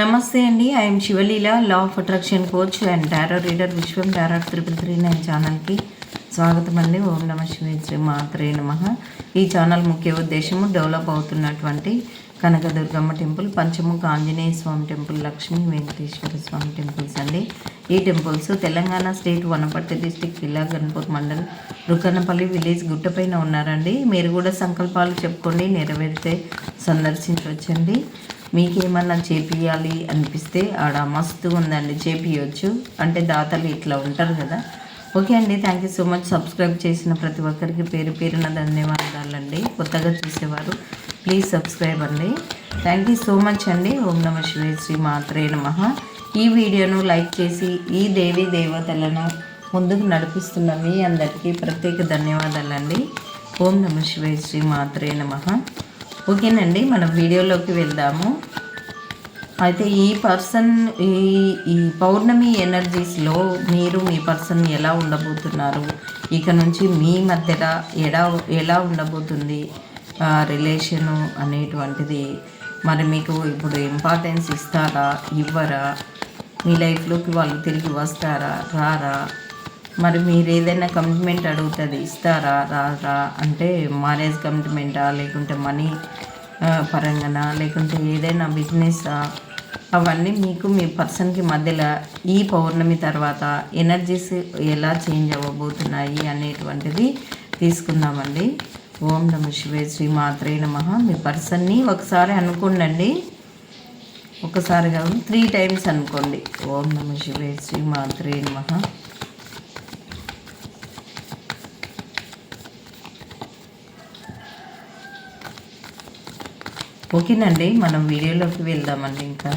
నమస్తే అండి I am Sivaleela law of attraction coach and tarot reader Vishwam tarot triple three nine ఛానల్కి స్వాగతం అండి ఓం నమ శివ శ్రీ మాత్రే నమ ఈ ఛానల్ ముఖ్య ఉద్దేశము డెవలప్ అవుతున్నటువంటి Kanakadurgamma temple Panchamukha Anjaneya Swamy temple Lakshmi Venkateswara Swamy temples అండి ఈ temples Telangana state Wanaparthy district జిల్లా గణపూర్ మండలం రుకన్నపల్లి విలేజ్ గుట్టపైన ఉన్నారండి మీరు కూడా సంకల్పాలు చెప్పుకోండి నెరవేరితే సందర్శించవచ్చండి మీకేమన్నా చేపియాలి అనిపిస్తే ఆడ మస్తు ఉందండి చేపియొచ్చు అంటే దాతలు ఇట్లా ఉంటారు కదా ఓకే అండి thank you so much subscribe చేసిన ప్రతి ఒక్కరికి పేరు పేరున ధన్యవాదాలండి కొత్తగా చూసేవారు ప్లీజ్ సబ్స్క్రైబ్ అండి థ్యాంక్ యూ సో మచ్ అండి ఓం నమ శివే శ్రీ మాత్రే నమ ఈ వీడియోను లైక్ చేసి ఈ దేవి దేవతలను ముందుకు నడిపిస్తున్న మీ అందరికీ ప్రత్యేక ధన్యవాదాలండి ఓం నమ శివే శ్రీ మాత్రే నమ ఓకేనండి మనం వీడియోలోకి వెళ్దాము అయితే ఈ పర్సన్ ఈ ఈ పౌర్ణమి ఎనర్జీస్లో మీరు మీ పర్సన్ ఎలా ఉండబోతున్నారు ఇక నుంచి మీ మధ్య ఎలా ఎలా ఉండబోతుంది రిలేషను అనేటువంటిది మరి మీకు ఇప్పుడు ఇంపార్టెన్స్ ఇస్తారా ఇవ్వరా మీ లైఫ్లోకి వాళ్ళు తిరిగి వస్తారా రారా మరి మీరు ఏదైనా కమిట్మెంట్ అడుగుతుంది ఇస్తారా రారా అంటే మ్యారేజ్ కమిట్మెంటా లేకుంటే మనీ పరంగానా లేకుంటే ఏదైనా బిజినెస్ అవన్నీ మీకు మీ పర్సన్కి మధ్యలో ఈ పౌర్ణమి తర్వాత ఎనర్జీస్ ఎలా చేంజ్ అవ్వబోతున్నాయి అనేటువంటిది తీసుకుందామండి ఓం నమ శివే శ్రీ మాత్రే నమ మీ పర్సన్ని ఒకసారి అనుకోండి ఒకసారి కాదు త్రీ టైమ్స్ అనుకోండి ఓం నమ శివే శ్రీ మాత్రే నమ ఓకేనండి మనం వీడియోలోకి వెళ్దామండి ఇంకా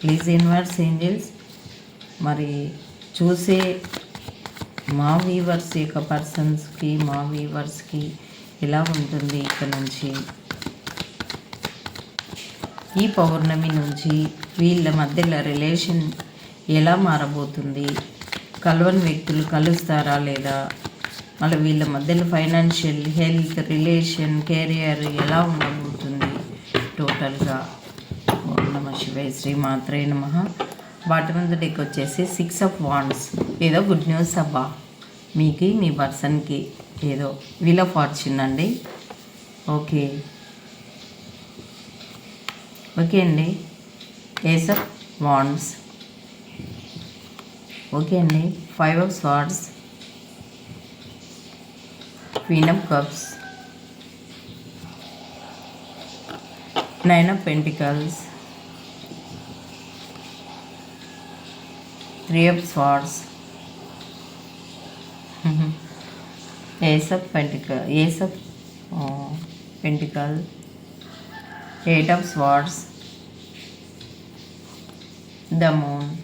ప్లీజ్ ఇన్వర్స్ ఏంజిల్స్ మరి చూసే మా వీవర్స్ యొక్క పర్సన్స్కి మా వీవర్స్కి ఎలా ఉంటుంది ఇక్కడ నుంచి ఈ పౌర్ణమి నుంచి వీళ్ళ మధ్యలో రిలేషన్ ఎలా మారబోతుంది కలవని వ్యక్తులు కలుస్తారా లేదా మళ్ళీ వీళ్ళ మధ్యలో ఫైనాన్షియల్ హెల్త్ రిలేషన్ కెరియర్ ఎలా ఉండబోతుంది టోటల్గా నమ శివ శ్రీ మాత్రే నమ వాటి మీద డెక్ వచ్చేసి సిక్స్ ఆఫ్ వాండ్స్ ఏదో గుడ్ న్యూస్ అబ్బా మీకు మీ పర్సన్కి ఏదో వీల్ ఆఫ్ ఫార్చ్యూన్ అండి ఓకే ఓకే అండి ఏస్ ఆఫ్ వాండ్స్ ఓకే అండి five of swords Queen of Cups, Nine of Pentacles, Three of Swords, Ace of Pentacles, uh, Eight of Swords, the Moon.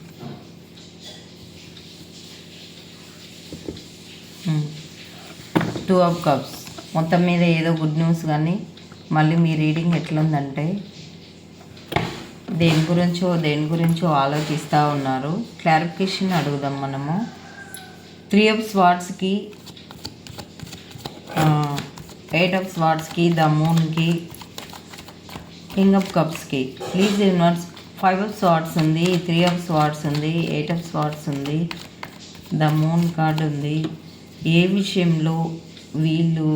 Hmm. Two of cups మొత్తం మీద ఏదో good news కానీ మళ్ళీ మీ reading ఎట్లుందంటే దేని గురించో దేని గురించో ఆలోచిస్తూ ఉన్నారు క్లారిఫికేషన్ అడుగుదాం మనము త్రీ ఆఫ్ స్వాట్స్కి ఎయిట్ ఆఫ్ స్వాట్స్కి ద మూన్కి king of కప్స్కి please universe five of swords ఉంది త్రీ ఆఫ్ స్వాట్స్ ఉంది ఎయిట్ ఆఫ్ స్వాట్స్ ఉంది ద మూన్ కార్డ్ ఉంది ఏ విషయంలో వీళ్ళు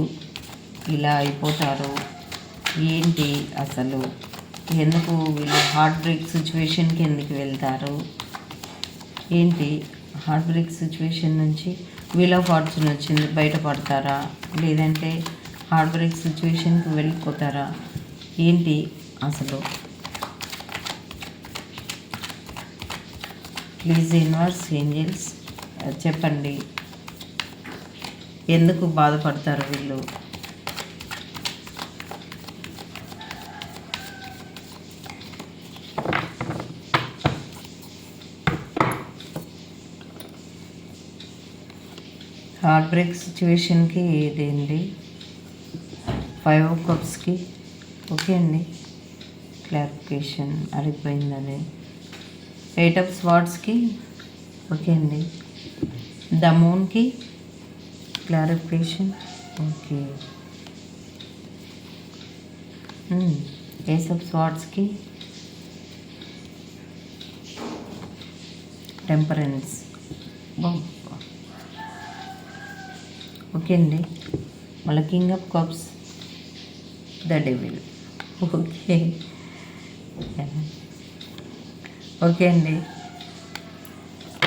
ఇలా అయిపోతారు ఏంటి అసలు ఎందుకు వీళ్ళు హార్ట్ బ్రేక్ సిచ్యువేషన్కి ఎందుకు వెళ్తారు ఏంటి హార్ట్ బ్రేక్ సిచ్యువేషన్ నుంచి వీల్ ఆఫ్ ఫార్చ్యూన్ వచ్చింది బయటపడతారా లేదంటే హార్ట్ బ్రేక్ సిచ్యువేషన్కి వెళ్ళిపోతారా ఏంటి అసలు ప్లీజ్ ఇన్వర్స్ ఏంజల్స్ చెప్పండి ఎందుకు బాధపడతారు వీళ్ళు హార్ట్ బ్రేక్ సిచ్యువేషన్కి ఇదేంటి ఫైవ్ ఓ కప్స్కి ఓకే అండి క్లారిఫికేషన్ అరిగిపోయింది ఎయిట్ ఆఫ్ స్వాట్స్కి ఓకే అండి ద మూన్కి క్లారిఫికేషన్ ఓకే ఏస్ ఆఫ్ స్వాట్స్కి టెంపరెన్స్ ఓకే అండి మళ్ళీ king of cups the devil okay okay అండి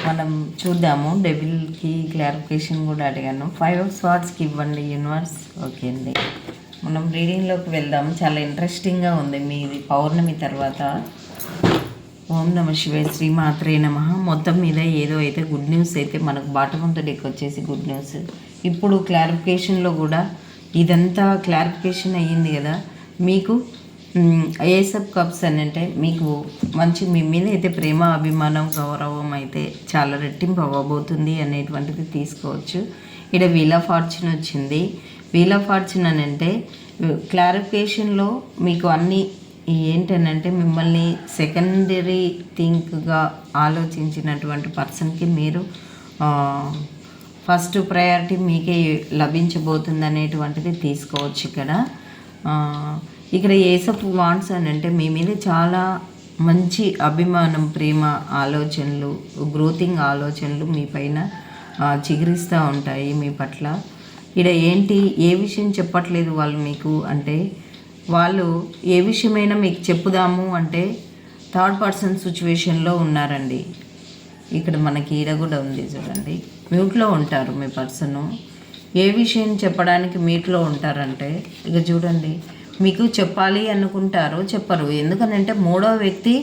మనం చూద్దాము డెబిల్కి క్లారిఫికేషన్ కూడా అడిగాను ఫైవ్ ఆఫ్ స్వాట్స్కి ఇవ్వండి యూనివర్స్ ఓకే అండి మనం రీడింగ్లోకి వెళ్దాము చాలా ఇంట్రెస్టింగ్గా ఉంది మీది పౌర్ణమి తర్వాత ఓం నమ శివే శ్రీ మాత్రే నమ మొత్తం మీద ఏదో అయితే గుడ్ న్యూస్ అయితే మనకు బాటమ్ ఆఫ్ డెక్ వచ్చేసి గుడ్ న్యూస్ ఇప్పుడు క్లారిఫికేషన్లో కూడా ఇదంతా క్లారిఫికేషన్ అయ్యింది కదా మీకు ఏ సబ్ కప్స్ అని అంటే మీకు మంచి మీ మీద అయితే ప్రేమ అభిమానం గౌరవం అయితే చాలా రెట్టింపు అవ్వబోతుంది అనేటువంటిది తీసుకోవచ్చు ఇక్కడ వీల్ ఆఫ్ ఫార్చ్యూన్ వచ్చింది వీల్ ఆఫ్ ఫార్చ్యూన్ అని అంటే క్లారిఫికేషన్లో మీకు అన్ని ఏంటనంటే మిమ్మల్ని సెకండరీ థింక్గా ఆలోచించినటువంటి పర్సన్కి మీరు ఫస్ట్ ప్రయారిటీ మీకే లభించబోతుంది అనేటువంటిది తీసుకోవచ్చు ఇక్కడ ఇక్కడ ఏసప్ వాన్స్ అని అంటే మీ మీద చాలా మంచి అభిమానం ప్రేమ ఆలోచనలు గ్రోతింగ్ ఆలోచనలు మీ పైన చిగురిస్తూ ఉంటాయి మీ పట్ల ఇక్కడ ఏంటి ఏ విషయం చెప్పట్లేదు వాళ్ళు మీకు అంటే వాళ్ళు ఏ విషయమైనా మీకు చెప్పుదాము అంటే థర్డ్ పర్సన్ సిచ్యువేషన్లో ఉన్నారండి ఇక్కడ మనకి ఈడ కూడా ఉంది చూడండి మ్యూట్లో ఉంటారు మీ పర్సను ఏ విషయం చెప్పడానికి మీట్లో ఉంటారంటే ఇక చూడండి మీకు చెప్పాలి అనుకుంటారు చెప్పరు ఎందుకనంటే మూడో వ్యక్తి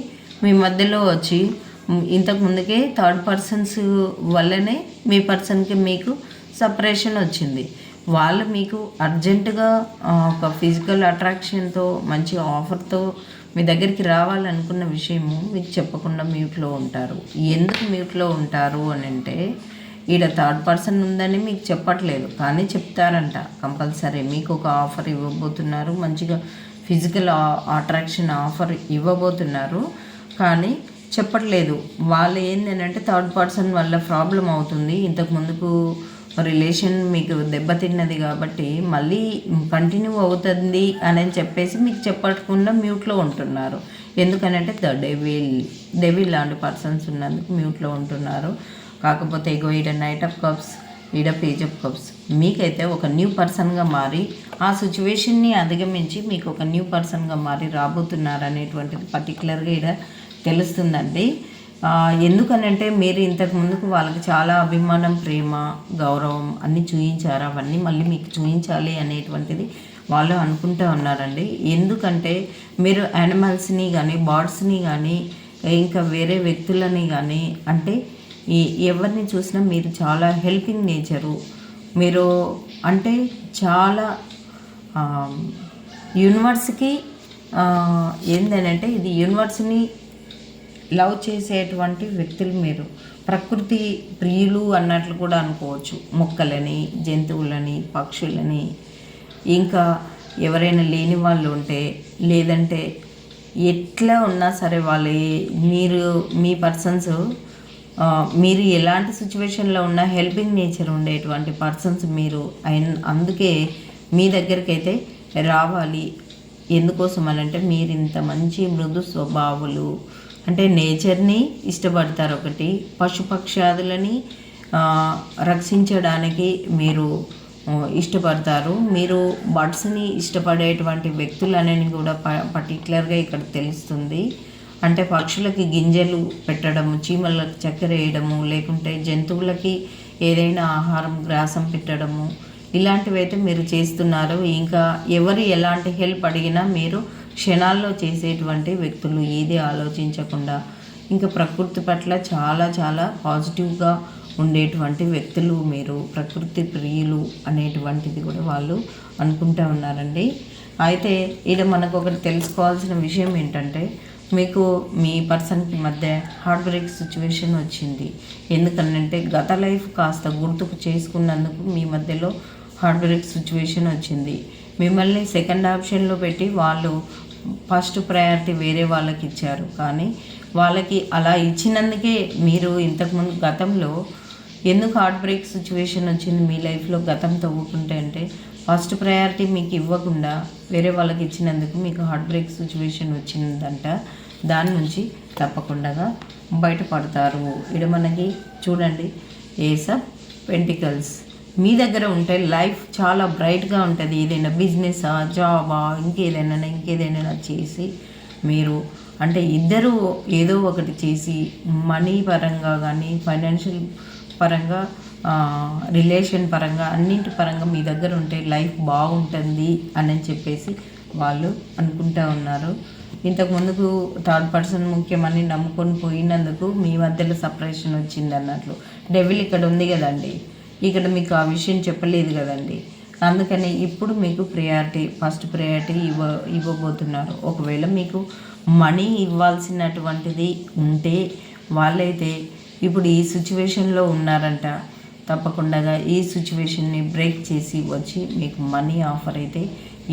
మీ మధ్యలో వచ్చి ఇంతకు ముందుకే థర్డ్ పర్సన్స్ వల్లనే మీ పర్సన్కి మీకు సపరేషన్ వచ్చింది వాళ్ళు మీకు అర్జెంటుగా ఒక ఫిజికల్ అట్రాక్షన్తో మంచి ఆఫర్తో మీ దగ్గరికి రావాలనుకున్న విషయము మీకు చెప్పకుండా మ్యూట్లో ఉంటారు ఎందుకు మ్యూట్లో ఉంటారు అని అంటే ఈడ థర్డ్ పర్సన్ ఉందని మీకు చెప్పట్లేదు కానీ చెప్తారంట కంపల్సరీ మీకు ఒక ఆఫర్ ఇవ్వబోతున్నారు మంచిగా ఫిజికల్ అట్రాక్షన్ ఆఫర్ ఇవ్వబోతున్నారు కానీ చెప్పట్లేదు వాళ్ళు ఏంటంటే థర్డ్ పర్సన్ వల్ల ప్రాబ్లం అవుతుంది ఇంతకు ముందుకు రిలేషన్ మీకు దెబ్బతిన్నది కాబట్టి మళ్ళీ కంటిన్యూ అవుతుంది అని చెప్పేసి మీకు చెప్పకుండా మ్యూట్లో ఉంటున్నారు ఎందుకనంటే ద డెవిల్ డెవిల్ లాంటి పర్సన్స్ ఉన్నందుకు మ్యూట్లో ఉంటున్నారు కాకపోతే ఎగో ఈడ నైట్ ఆఫ్ కప్స్ ఈడ పేజ్ ఆఫ్ కప్స్ మీకైతే ఒక న్యూ పర్సన్గా మారి ఆ సిచ్యువేషన్ని అధిగమించి మీకు ఒక న్యూ పర్సన్గా మారి రాబోతున్నారు అనేటువంటిది పర్టికులర్గా ఈడ తెలుస్తుందండి ఎందుకనంటే మీరు ఇంతకు ముందుకు వాళ్ళకి చాలా అభిమానం ప్రేమ గౌరవం అన్నీ చూయించారు అవన్నీ మళ్ళీ మీకు చూయించాలి అనేటువంటిది వాళ్ళు అనుకుంటూ ఉన్నారండి ఎందుకంటే మీరు యానిమల్స్ని కానీ బర్డ్స్ని కానీ ఇంకా వేరే వ్యక్తులని కానీ అంటే ఈ ఎవరిని చూసినా మీరు చాలా హెల్పింగ్ నేచరు మీరు అంటే చాలా యూనివర్స్కి ఏంటంటే ఇది యూనివర్స్ని లవ్ చేసేటువంటి వ్యక్తులు మీరు ప్రకృతి ప్రియులు అన్నట్లు కూడా అనుకోవచ్చు మొక్కలని జంతువులని పక్షులని ఇంకా ఎవరైనా లేని వాళ్ళు ఉంటే లేదంటే ఎట్లా ఉన్నా సరే వాళ్ళు మీరు మీ పర్సన్స్ మీరు ఎలాంటి సిచ్యువేషన్లో ఉన్నా హెల్పింగ్ నేచర్ ఉండేటువంటి పర్సన్స్ మీరు అయిన అందుకే మీ అయితే రావాలి ఎందుకోసం అని అంటే మీరు ఇంత మంచి మృదు స్వభావులు అంటే నేచర్ని ఇష్టపడతారు ఒకటి పశుపక్షాదులని రక్షించడానికి మీరు ఇష్టపడతారు మీరు బర్డ్స్ని ఇష్టపడేటువంటి వ్యక్తులు అనేది కూడా ప పర్టికులర్గా ఇక్కడ తెలుస్తుంది అంటే పక్షులకి గింజలు పెట్టడము చీమలకు చక్కెర వేయడము లేకుంటే జంతువులకి ఏదైనా ఆహారం గ్రాసం పెట్టడము ఇలాంటివి అయితే మీరు చేస్తున్నారు ఇంకా ఎవరు ఎలాంటి హెల్ప్ అడిగినా మీరు క్షణాల్లో చేసేటువంటి వ్యక్తులు ఏది ఆలోచించకుండా ఇంకా ప్రకృతి పట్ల చాలా చాలా పాజిటివ్గా ఉండేటువంటి వ్యక్తులు మీరు ప్రకృతి ప్రియులు అనేటువంటిది కూడా వాళ్ళు అనుకుంటూ ఉన్నారండి అయితే ఇక్కడ మనకు ఒకటి తెలుసుకోవాల్సిన విషయం ఏంటంటే మీకు మీ పర్సన్కి మధ్య హార్ట్ బ్రేక్ సిచ్యువేషన్ వచ్చింది ఎందుకనంటే గత లైఫ్ కాస్త గుర్తుకు చేసుకున్నందుకు మీ మధ్యలో హార్ట్ బ్రేక్ సిచ్యువేషన్ వచ్చింది మిమ్మల్ని సెకండ్ ఆప్షన్లో పెట్టి వాళ్ళు ఫస్ట్ ప్రయారిటీ వేరే వాళ్ళకి ఇచ్చారు కానీ వాళ్ళకి అలా ఇచ్చినందుకే మీరు ఇంతకుముందు గతంలో ఎందుకు హార్ట్ బ్రేక్ సిచ్యువేషన్ వచ్చింది మీ లైఫ్లో గతం తవ్వుకుంటే అంటే ఫస్ట్ ప్రయారిటీ మీకు ఇవ్వకుండా వేరే వాళ్ళకి ఇచ్చినందుకు మీకు హార్ట్ బ్రేక్ సిచ్యువేషన్ వచ్చిందంట దాని నుంచి తప్పకుండా బయటపడతారు ఇక్కడ మనకి చూడండి ఏస పెంటికల్స్ మీ దగ్గర ఉంటే లైఫ్ చాలా బ్రైట్గా ఉంటుంది ఏదైనా బిజినెసా జాబా ఇంకేదైనా ఇంకేదైనా చేసి మీరు అంటే ఇద్దరు ఏదో ఒకటి చేసి మనీ పరంగా కానీ ఫైనాన్షియల్ పరంగా రిలేషన్ పరంగా అన్నింటి పరంగా మీ దగ్గర ఉంటే లైఫ్ బాగుంటుంది అని చెప్పేసి వాళ్ళు అనుకుంటా ఉన్నారు ఇంతకు ముందుకు థర్డ్ పర్సన్ ముఖ్యమని నమ్ముకొని పోయినందుకు మీ మధ్యలో సపరేషన్ వచ్చింది అన్నట్లు డెవిల్ ఇక్కడ ఉంది కదండి ఇక్కడ మీకు ఆ విషయం చెప్పలేదు కదండి అందుకని ఇప్పుడు మీకు ప్రయారిటీ ఫస్ట్ ప్రయారిటీ ఇవ్వ ఇవ్వబోతున్నారు ఒకవేళ మీకు మనీ ఇవ్వాల్సినటువంటిది ఉంటే వాళ్ళైతే ఇప్పుడు ఈ సిచ్యువేషన్లో ఉన్నారంట తప్పకుండా ఈ సిచ్యువేషన్ని బ్రేక్ చేసి వచ్చి మీకు మనీ ఆఫర్ అయితే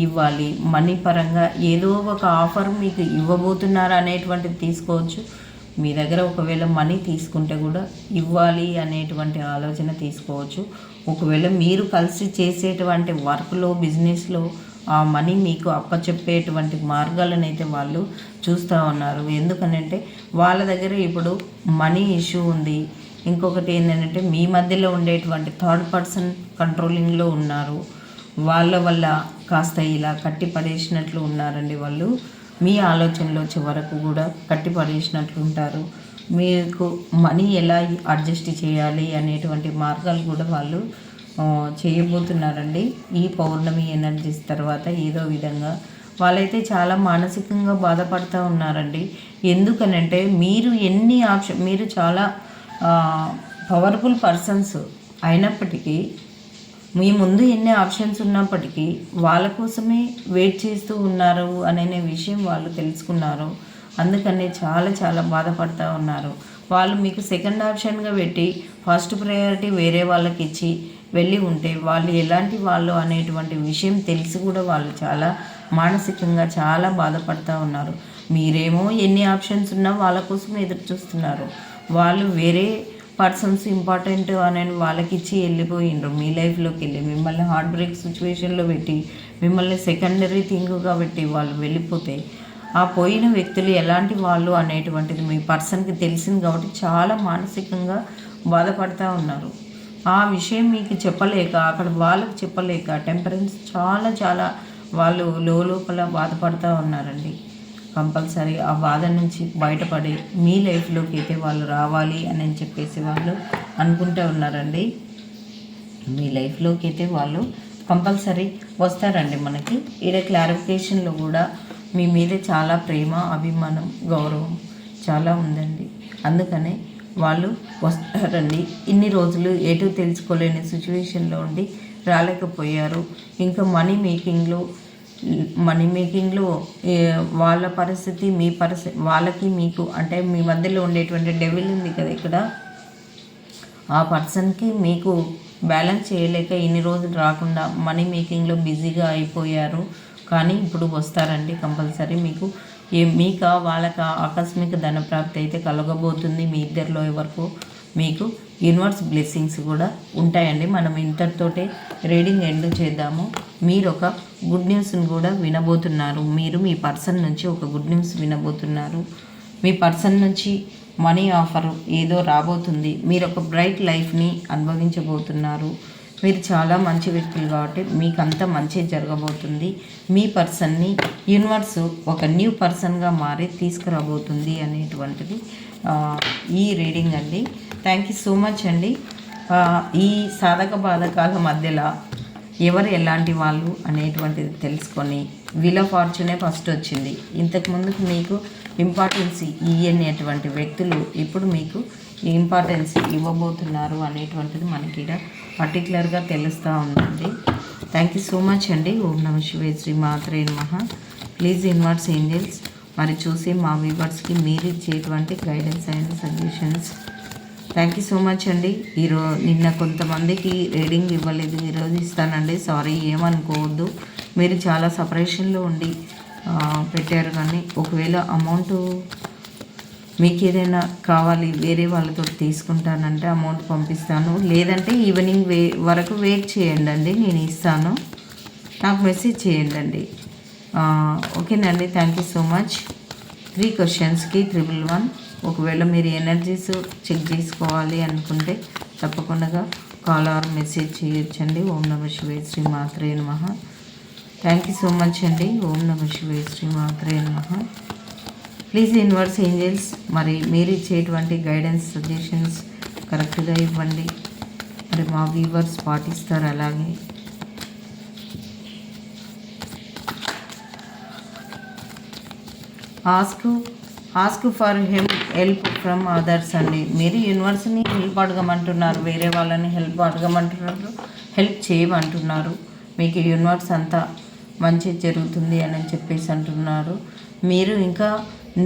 ఇవ్వాలి మనీ పరంగా ఏదో ఒక ఆఫర్ మీకు ఇవ్వబోతున్నారు అనేటువంటిది తీసుకోవచ్చు మీ దగ్గర ఒకవేళ మనీ తీసుకుంటే కూడా ఇవ్వాలి అనేటువంటి ఆలోచన తీసుకోవచ్చు ఒకవేళ మీరు కలిసి చేసేటువంటి వర్క్లో బిజినెస్లో ఆ మనీ మీకు అప్పచెప్పేటువంటి మార్గాలను అయితే వాళ్ళు చూస్తూ ఉన్నారు ఎందుకనంటే వాళ్ళ దగ్గర ఇప్పుడు మనీ ఇష్యూ ఉంది ఇంకొకటి ఏంటంటే మీ మధ్యలో ఉండేటువంటి థర్డ్ పర్సన్ కంట్రోలింగ్లో ఉన్నారు వాళ్ళ వల్ల కాస్త ఇలా కట్టి పడేసినట్లు ఉన్నారండి వాళ్ళు మీ ఆలోచనలో చివరకు కూడా కట్టి పడేసినట్లు ఉంటారు మీకు మనీ ఎలా అడ్జస్ట్ చేయాలి అనేటువంటి మార్గాలు కూడా వాళ్ళు చేయబోతున్నారండి ఈ పౌర్ణమి ఎనర్జీస్ తర్వాత ఏదో విధంగా వాళ్ళైతే చాలా మానసికంగా బాధపడుతూ ఉన్నారండి ఎందుకనంటే మీరు ఎన్ని ఆప్షన్ మీరు చాలా పవర్ఫుల్ పర్సన్స్ అయినప్పటికీ మీ ముందు ఎన్ని ఆప్షన్స్ ఉన్నప్పటికీ వాళ్ళ కోసమే వెయిట్ చేస్తూ ఉన్నారు అనే విషయం వాళ్ళు తెలుసుకున్నారు అందుకనే చాలా చాలా బాధపడుతూ ఉన్నారు వాళ్ళు మీకు సెకండ్ ఆప్షన్గా పెట్టి ఫస్ట్ ప్రయారిటీ వేరే వాళ్ళకి ఇచ్చి వెళ్ళి ఉంటే వాళ్ళు ఎలాంటి వాళ్ళు అనేటువంటి విషయం తెలిసి కూడా వాళ్ళు చాలా మానసికంగా చాలా బాధపడుతూ ఉన్నారు మీరేమో ఎన్ని ఆప్షన్స్ ఉన్నా వాళ్ళ కోసం ఎదురు చూస్తున్నారు వాళ్ళు వేరే పర్సన్స్ ఇంపార్టెంట్ అని వాళ్ళకి ఇచ్చి వెళ్ళిపోయినారు మీ లైఫ్లోకి వెళ్ళి మిమ్మల్ని హార్ట్ బ్రేక్ సిచ్యువేషన్లో పెట్టి మిమ్మల్ని సెకండరీ థింగ్ కాబట్టి వాళ్ళు వెళ్ళిపోతే ఆ పోయిన వ్యక్తులు ఎలాంటి వాళ్ళు అనేటువంటిది మీ పర్సన్కి తెలిసింది కాబట్టి చాలా మానసికంగా బాధపడుతూ ఉన్నారు ఆ విషయం మీకు చెప్పలేక అక్కడ వాళ్ళకి చెప్పలేక టెంపరెన్స్ చాలా చాలా వాళ్ళు లోపల బాధపడుతూ ఉన్నారండి కంపల్సరీ ఆ బాధ నుంచి బయటపడి మీ లైఫ్లోకి అయితే వాళ్ళు రావాలి అని చెప్పేసి వాళ్ళు అనుకుంటూ ఉన్నారండి మీ లైఫ్లోకి అయితే వాళ్ళు కంపల్సరీ వస్తారండి మనకి ఈడ క్లారిఫికేషన్లో కూడా మీ మీద చాలా ప్రేమ అభిమానం గౌరవం చాలా ఉందండి అందుకనే వాళ్ళు వస్తారండి ఇన్ని రోజులు ఎటు తెలుసుకోలేని సిచ్యువేషన్లో ఉండి రాలేకపోయారు ఇంకా మనీ మేకింగ్లో మనీ మేకింగ్లో వాళ్ళ పరిస్థితి మీ పరిస్థితి వాళ్ళకి మీకు అంటే మీ మధ్యలో ఉండేటువంటి డెవిల్ ఉంది కదా ఇక్కడ ఆ పర్సన్కి మీకు బ్యాలెన్స్ చేయలేక ఇన్ని రోజులు రాకుండా మనీ మేకింగ్లో బిజీగా అయిపోయారు కానీ ఇప్పుడు వస్తారండి కంపల్సరీ మీకు ఏ మీకా వాళ్ళక ఆకస్మిక ధనప్రాప్తి అయితే కలగబోతుంది మీ ఇద్దరిలో వరకు మీకు యూనివర్స్ బ్లెస్సింగ్స్ కూడా ఉంటాయండి మనం ఇంతటితోటే రీడింగ్ ఎండ్ చేద్దాము మీరు ఒక గుడ్ న్యూస్ని కూడా వినబోతున్నారు మీరు మీ పర్సన్ నుంచి ఒక గుడ్ న్యూస్ వినబోతున్నారు మీ పర్సన్ నుంచి మనీ ఆఫర్ ఏదో రాబోతుంది మీరు ఒక బ్రైట్ లైఫ్ని అనుభవించబోతున్నారు మీరు చాలా మంచి వ్యక్తులు కాబట్టి మీకు అంతా మంచి జరగబోతుంది మీ పర్సన్ని యూనివర్స్ ఒక న్యూ పర్సన్గా మారి తీసుకురాబోతుంది అనేటువంటిది ఈ రీడింగ్ అండి థ్యాంక్ యూ సో మచ్ అండి ఈ సాధక బాధకాల మధ్యలో ఎవరు ఎలాంటి వాళ్ళు అనేటువంటిది తెలుసుకొని వీల్ ఆఫ్ ఫార్చునే ఫస్ట్ వచ్చింది ఇంతకుముందు మీకు ఇంపార్టెన్స్ ఇవ్వనేటువంటి వ్యక్తులు ఇప్పుడు మీకు ఇంపార్టెన్స్ ఇవ్వబోతున్నారు అనేటువంటిది మనకి ఇక్కడ పర్టికులర్గా తెలుస్తూ ఉందండి థ్యాంక్ యూ సో మచ్ అండి ఓం నమ శివే శ్రీ మాత్రే మహా ప్లీజ్ ఇన్వర్ట్స్ ఏంజల్స్ మరి చూసి మా వ్యూవర్స్కి మీరు ఇచ్చేటువంటి guidance and suggestions thank you so much అండి ఈరోజు నిన్న కొంతమందికి రీడింగ్ ఇవ్వలేదు ఈరోజు ఇస్తానండి సారీ ఏమనుకోవద్దు మీరు చాలా సపరేషన్లో ఉండి పెట్టారు కానీ ఒకవేళ అమౌంట్ మీకు ఏదైనా కావాలి వేరే వాళ్ళతో తీసుకుంటానంటే అమౌంట్ పంపిస్తాను లేదంటే ఈవినింగ్ వే వరకు వెయిట్ చేయండి అండి నేను ఇస్తాను నాకు మెసేజ్ చేయండి అండి ఓకేనండి thank you so much three క్వశ్చన్స్కి త్రిబుల్ వన్ ఒకవేళ మీరు ఎనర్జీస్ చెక్ చేసుకోవాలి అనుకుంటే తప్పకుండా కాల్ ఆర్ మెసేజ్ చేయొచ్చండి ఓం నమ శివే శ్రీ మాత్రే నమ థ్యాంక్ యూ సో మచ్ అండి ఓం నమ శివే శ్రీ మాత్రే నమ ప్లీజ్ ఇన్వర్స్ ఏంజల్స్ మరి మీరు ఇచ్చేటువంటి గైడెన్స్ సజెషన్స్ కరెక్ట్గా ఇవ్వండి మరి మా వ్యూవర్స్ పాటిస్తారు అలాగే ask ask for help help from others అండి మీరు యూనివర్స్ని హెల్ప్ అడగమంటున్నారు వేరే వాళ్ళని హెల్ప్ అడగమంటున్నారు హెల్ప్ చేయమంటున్నారు మీకు యూనివర్స్ అంతా మంచి జరుగుతుంది అని చెప్పేసి అంటున్నారు మీరు ఇంకా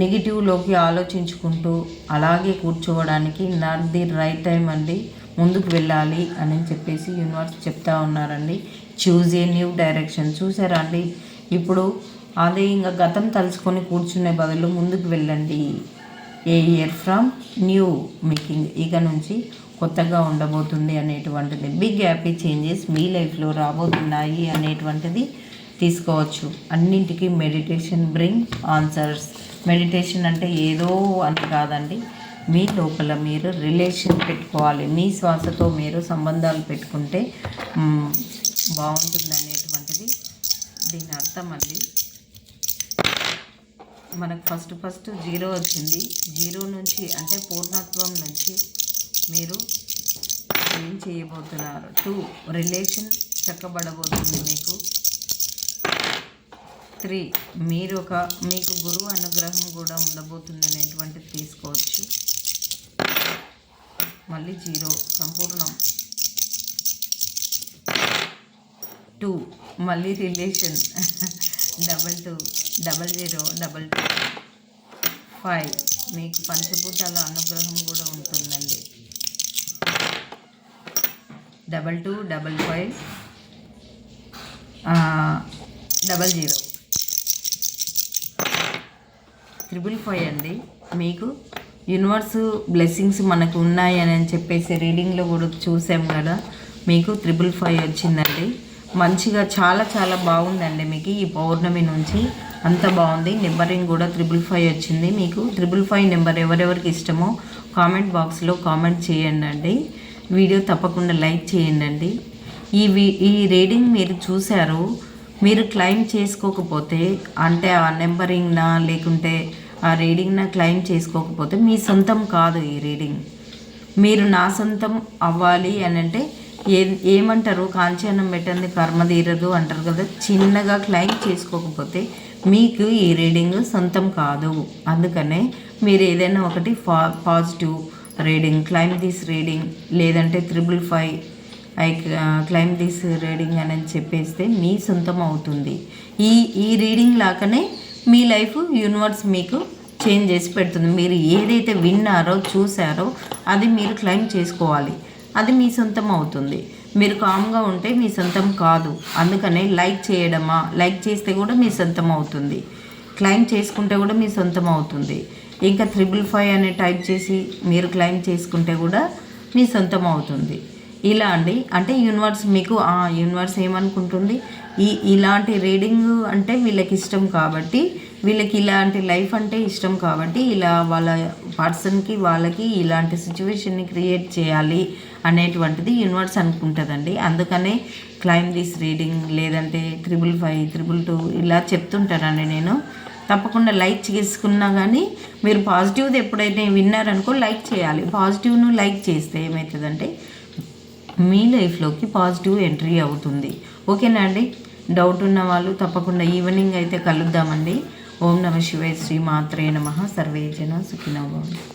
నెగిటివ్లోకి ఆలోచించుకుంటూ అలాగే కూర్చోవడానికి నాట్ ది రైట్ టైం అండి ముందుకు వెళ్ళాలి అని చెప్పేసి యూనివర్స్ చెప్తా ఉన్నారండి చూజ్ ఏ న్యూ డైరెక్షన్ చూసారా అండి ఇప్పుడు ఆలయంగా గతం తలుచుకొని కూర్చునే బదులు ముందుకు వెళ్ళండి a year from new making ఇక నుంచి కొత్తగా ఉండబోతుంది అనేటువంటిది బిగ్ హ్యాపీ చేంజెస్ మీ లైఫ్లో రాబోతున్నాయి అనేటువంటిది తీసుకోవచ్చు అన్నింటికి మెడిటేషన్ బ్రింగ్ ఆన్సర్స్ మెడిటేషన్ అంటే ఏదో అని కాదండి మీ లోపల మీరు రిలేషన్ పెట్టుకోవాలి మీ శ్వాసతో మీరు సంబంధాలు పెట్టుకుంటే బాగుంటుంది అనేటువంటిది దీని అర్థం అండి మనకు ఫస్ట్ ఫస్ట్ జీరో వచ్చింది జీరో నుంచి అంటే పూర్ణత్వం నుంచి మీరు ఏం చేయబోతున్నారు టూ రిలేషన్ చక్కబడబోతుంది మీకు త్రీ మీరు ఒక మీకు గురువు అనుగ్రహం కూడా ఉండబోతుంది అనేటువంటిది తీసుకోవచ్చు మళ్ళీ జీరో సంపూర్ణం టూ మళ్ళీ relation double two double zero double two five మీకు పంచభూతాల అనుగ్రహం కూడా ఉంటుందండి double two double five double zero triple five అండి మీకు యూనివర్స్ బ్లెస్సింగ్స్ మనకు ఉన్నాయని చెప్పేసి రీడింగ్లో కూడా చూసాం కదా మీకు ట్రిపుల్ ఫైవ్ వచ్చిందండి మంచిగా చాలా చాలా బాగుందండి మీకు ఈ పౌర్ణమి నుంచి అంత బాగుంది నెంబరింగ్ కూడా త్రిబుల్ ఫైవ్ వచ్చింది మీకు త్రిబుల్ ఫైవ్ నెంబర్ ఎవరెవరికి ఇష్టమో కామెంట్ బాక్స్లో కామెంట్ చేయండి అండి వీడియో తప్పకుండా లైక్ చేయండి అండి ఈ ఈ రీడింగ్ మీరు చూశారు మీరు క్లైమ్ చేసుకోకపోతే అంటే ఆ నెంబరింగ్నా లేకుంటే ఆ రీడింగ్నా క్లైమ్ చేసుకోకపోతే మీ సొంతం కాదు ఈ రీడింగ్ మీరు నా సొంతం అవ్వాలి అని అంటే ఏ ఏమంటారు కాల్చి పెట్టండి కర్మ తీరదు అంటారు కదా చిన్నగా క్లైమ్ చేసుకోకపోతే మీకు ఈ రీడింగ్ సొంతం కాదు అందుకనే మీరు ఏదైనా ఒకటి ఫా positive reading claim this reading లేదంటే triple five I claim this reading అని చెప్పేస్తే మీ సొంతం అవుతుంది ఈ ఈ రీడింగ్ లాగానే మీ లైఫ్ యూనివర్స్ మీకు చేంజ్ చేసి పెడుతుంది మీరు ఏదైతే విన్నారో చూసారో అది మీరు క్లైమ్ చేసుకోవాలి అది మీ సొంతం అవుతుంది మీరు కామ్గా ఉంటే మీ సొంతం కాదు అందుకనే లైక్ చేయడమా లైక్ చేస్తే కూడా మీ సొంతం అవుతుంది క్లైమ్ చేసుకుంటే కూడా మీ సొంతం అవుతుంది ఇంకా త్రిబుల్ ఫైవ్ అనే టైప్ చేసి మీరు క్లైమ్ చేసుకుంటే కూడా మీ సొంతం అవుతుంది ఇలా అండి అంటే యూనివర్స్ మీకు ఆ యూనివర్స్ ఏమనుకుంటుంది ఈ ఇలాంటి రీడింగ్ అంటే వీళ్ళకి ఇష్టం కాబట్టి వీళ్ళకి ఇలాంటి లైఫ్ అంటే ఇష్టం కాబట్టి ఇలా వాళ్ళ పర్సన్కి వాళ్ళకి ఇలాంటి సిచ్యువేషన్ని క్రియేట్ చేయాలి అనేటువంటిది యూనివర్స్ అనుకుంటుందండి అందుకనే క్లైమ్ దిస్ రీడింగ్ లేదంటే త్రిబుల్ ఫైవ్ త్రిబుల్ టూ ఇలా చెప్తుంటానండి నేను తప్పకుండా లైక్ చేసుకున్నా కానీ మీరు పాజిటివ్ది ఎప్పుడైతే విన్నారనుకో లైక్ చేయాలి పాజిటివ్ను లైక్ చేస్తే ఏమవుతుందంటే మీ లైఫ్లోకి పాజిటివ్ ఎంట్రీ అవుతుంది ఓకేనా అండి డౌట్ ఉన్న వాళ్ళు తప్పకుండా ఈవినింగ్ అయితే కలుద్దామండి ఓం నమ శివాయ శ్రీ మాత్రే నమ సర్వేజన సుఖినభవండి